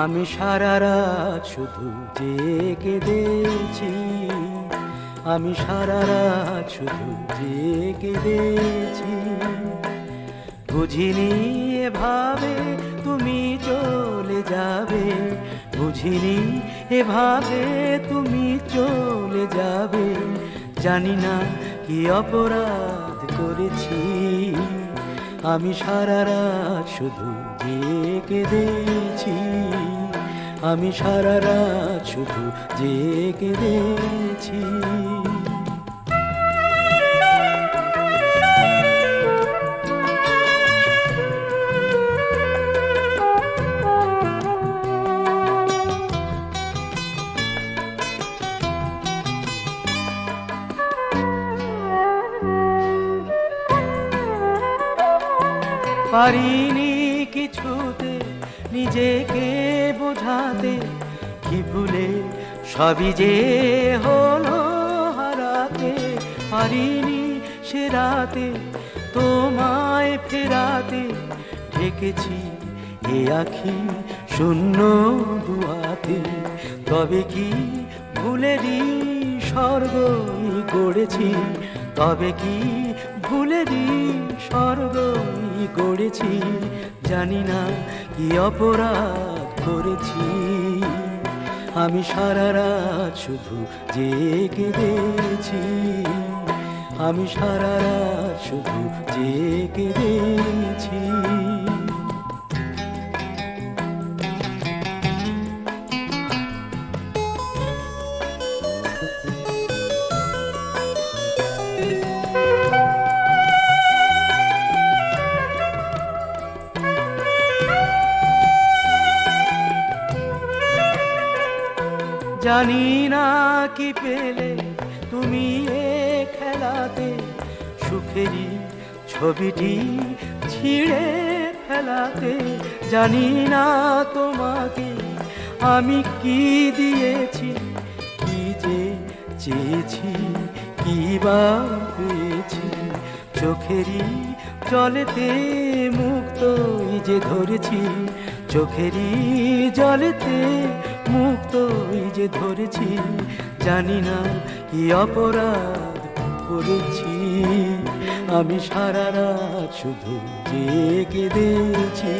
আমি সারা রাত শুধু জেগে দিয়েছি আমি সারা রাত শুধু জেগে দিয়েছি বুঝিনি এভাবে তুমি চলে যাবে। বুঝিনি এভাবে তুমি চলে যাবে। জানি না কি অপরাধ করেছি। আমি সারা রাত শুধু জেগে দিয়েছি আমি সারা রাত শুধু জেগে দিয়েছি পারিনি সবই যে হলো হারাতে পারিনি সে রাতে, তোমায় ফেরাতে ঢেকেছি এ আখি শূন্য দুয়াতে। তবে কি ভুলেরই স্বর্গই গড়েছি? তবে কি ভুলেরই স্বর্গই গড়েছি? জানি না কি অপরাধ করেছি। আমি সারা রাত শুধু জেগে দিয়েছি আমি সারা রাত শুধু জেগে দিয়েছি জানি না কি পেলে তুমি এ খেলাতে। সুখেরই ছবিটি ছিঁড়ে ফেলাতে জানি না তোমাকে আমি কি দিয়েছি, কি যে চেয়েছি, কি বা পেয়েছি চোখেরই জলেতে মুক্তই যে ধরেছি চোখেরই জলেতে মুক্তই যে ধরেছি, জানি না কি অপরাধ করেছি। আমি সারা রাত শুধু জেগে দিয়েছি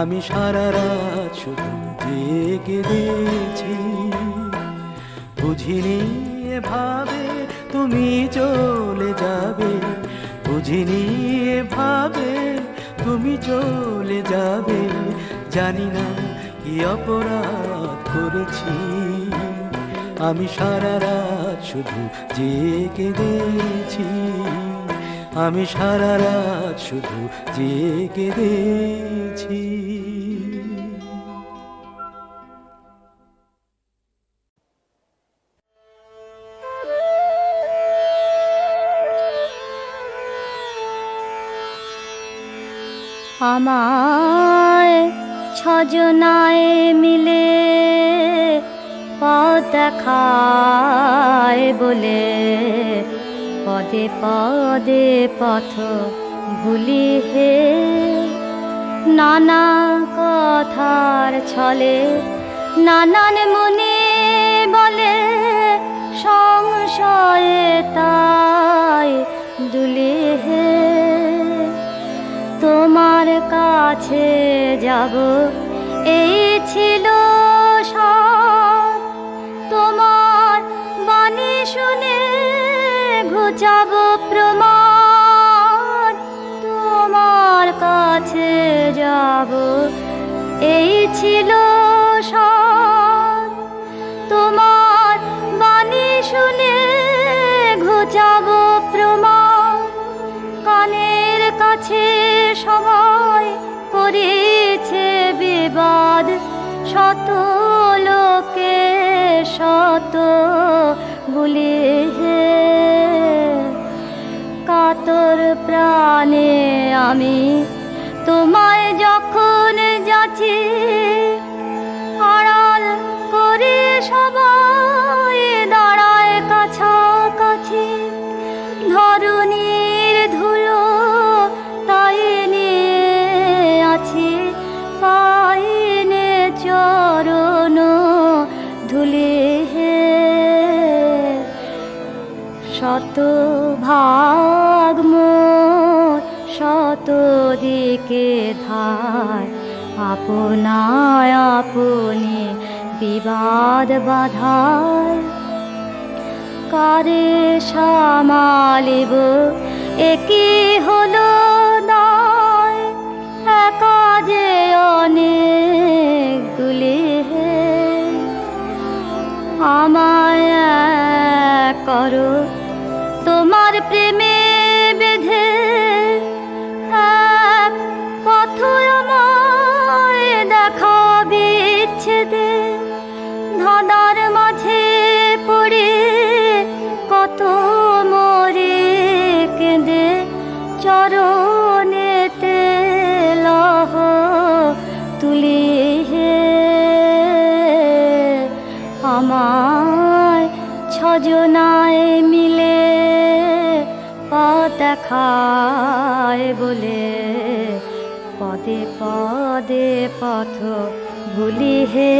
আমি সারা রাত শুধু জেগে দিয়েছি বুঝিনি ভাবে তুমি চলে যাবে, বুঝিনি ভাবে তুমি চলে যাবে, জানি না কি অপরাধ করেছি। আমি সারা রাত শুধু জেগে দিয়েছি আমি সারা রাত শুধু জেগে দিয়েছি আমায় ছজনায় মিলে দেখায় বলে, পদে পদে পথ ভুলি হে। নানা কথার ছলে নানান মনে বলে, সংশয়ে তাই কাছে যাব। এই ছিল তোমার বাণী শুনে ঘুচাব প্রমাণ। তোমার কাছে যাব। এই ছিল সব। কত বলি হে? কাতর প্রাণে আমি তোমায় যখন যাচ্ছি কার বাধার। কারে সামালিব একই হলো নয়? একা যে অনেকগুলি হে। আমায় করো, তোমার প্রেমে অজনায় মিলে পাতা খায় বলে পদে পদে পথ ভুলি হে।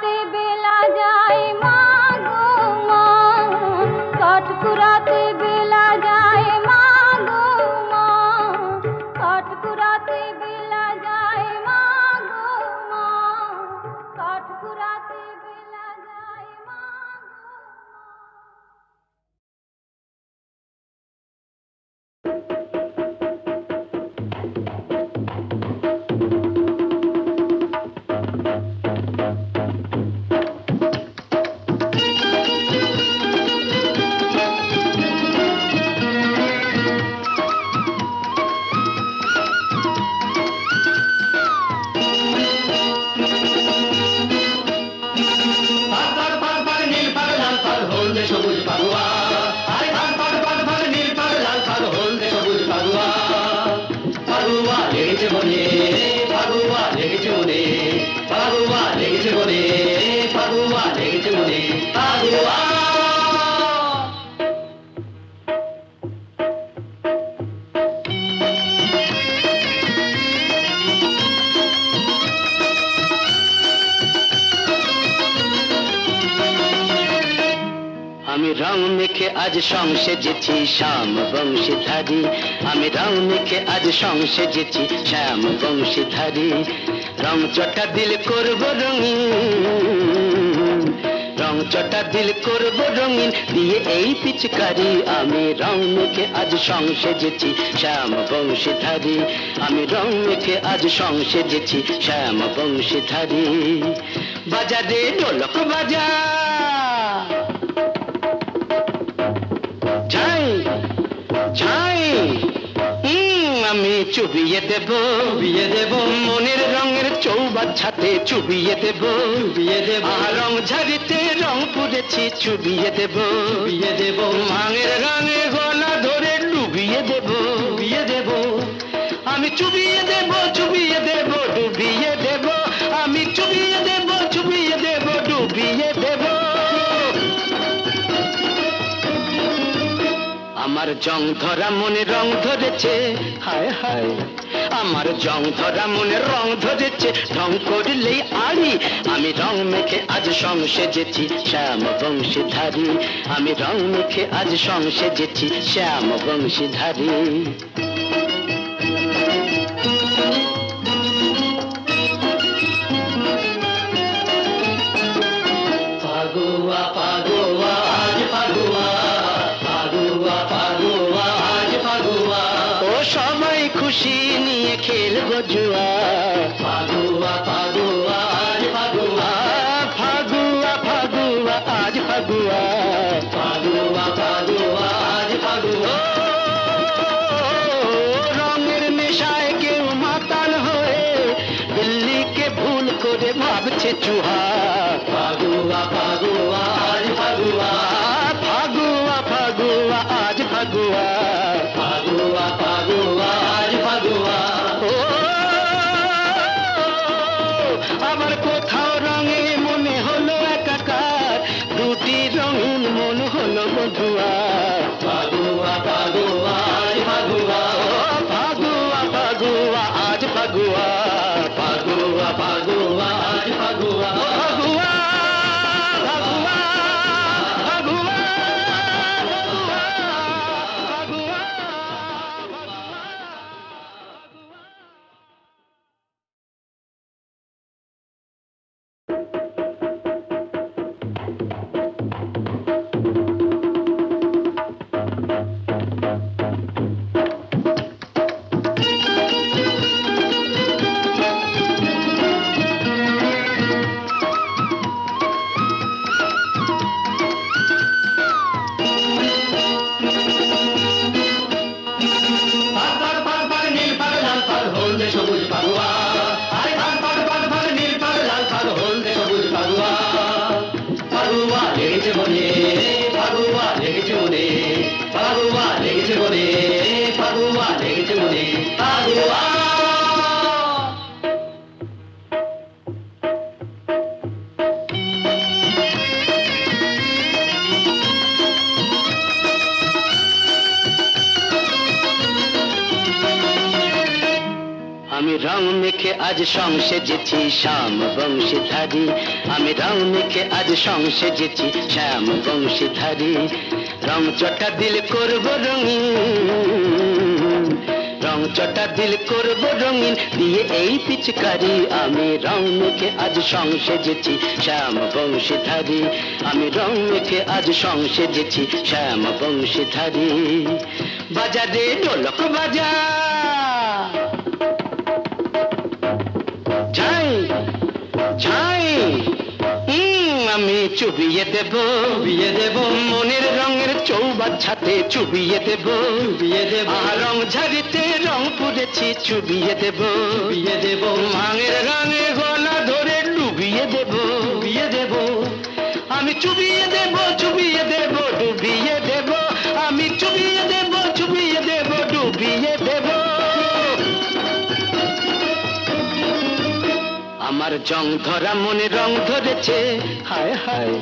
TV. আজ সংসেজেছি শ্যাম বংশী বংশীধারী আমি রং মেখে আজ সংসেজেছি শ্যাম বংশী বংশীধারী রং চটা দিল করব রঙিন, রং চটা দিল করব রঙিন, দিয়ে এই পিচকারি। আমি রং মেখে আজ সংসেজেছি শ্যাম বংশী বংশীধারী আমি রং মেখে আজ সংসেজেছি শ্যাম বংশী বংশীধারী বাজারে ঢোলক বাজা আমি চুবিয়ে দেব। চুবিয়ে দেব। মনের রঙের চৌবাচ্চাতে চুবিয়ে দেব। চুবিয়ে দেব। রং ঝাড়িতে রং পুড়েছি চুবিয়ে দেব। চুবিয়ে দেব। মাঙের রঙে গলা ধরে ডুবিয়ে দেব। ডুবিয়ে দেব। আমি চুবিয়ে দেব চুবিয়ে দেব ডুবিয়ে দেব। আমার জং ধরা মনে রং ধরেছে। হায় হায়, আমার জং ধরা মনে রং ধরেছে। ঢং করলেই আড়ি, আমি রং মেখে আজ সং সেজেছি শ্যাম বংশীধারী। আমি রং মেখে আজ সং সেজেছি শ্যাম বংশীধারী। জুয়া ফাগুয়া ফাগুয়া আজ ফাগুয়া। ফাগুয়া ফাগুয়া আজ ফাগুয়া। ফাগুয়া ফাগুয়া আজ ফাগুয়া। রঙের নেশায় কেউ মাতাল হয়ে দিল্লিকে ভুল করে ভাবছে চুহা। আজ সংসেজেছি শ্যাম বংশীধারী। আমি রং মেখে আজ সংসেজেছি শ্যাম বংশীধারী। রং চটা দিল করব রঙিন। রং চটা দিল করব রঙিন, দিয়ে এই পিচকারি। আমি রং মেখে আজ সংসেজেছি শ্যাম বংশীধারী। আমি রং মেখে আজ সংসেজেছি শ্যাম বংশীধারী। বাজারে ঢোলক বাজা আমি চুবিয়ে দেব। চুবিয়ে দেব। মনের রঙের চৌবাচ্চাতে চুবিয়ে দেব। চুবিয়ে দেব। রং ঝাড়িতে রং পুড়েছি চুবিয়ে দেব। চুবিয়ে দেব। মাঙের রঙে গলা ধরে ডুবিয়ে দেব। ডুবিয়ে দেব। আমি চুবিয়ে দেব চুবিয়ে দেব ডুবিয়ে জং ধরা মনে রং ধরেছে। হায় হায়,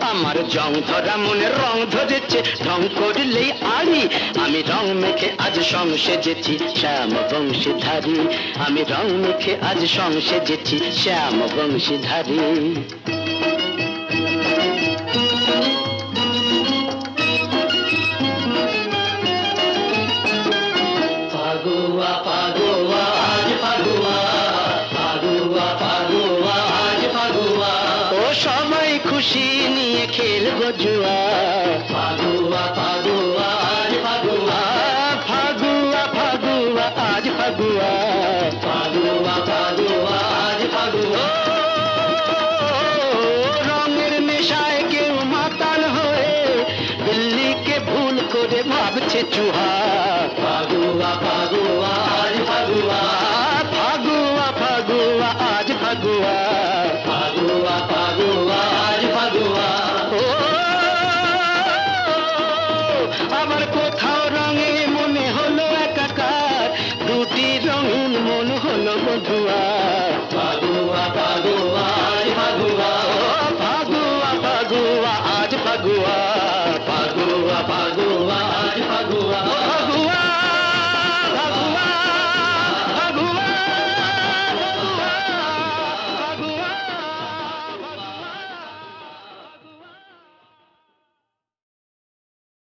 আমার জং ধরা মনে রং ধরেছে। রং করলেই আড়ি, আমি রং মেখে আজ সং সেজেছি শ্যাম বংশীধারী। আমি রং মেখে আজ সং সেজেছি শ্যাম বংশীধারী। সবাই খুশি নিয়ে খেলব জুয়া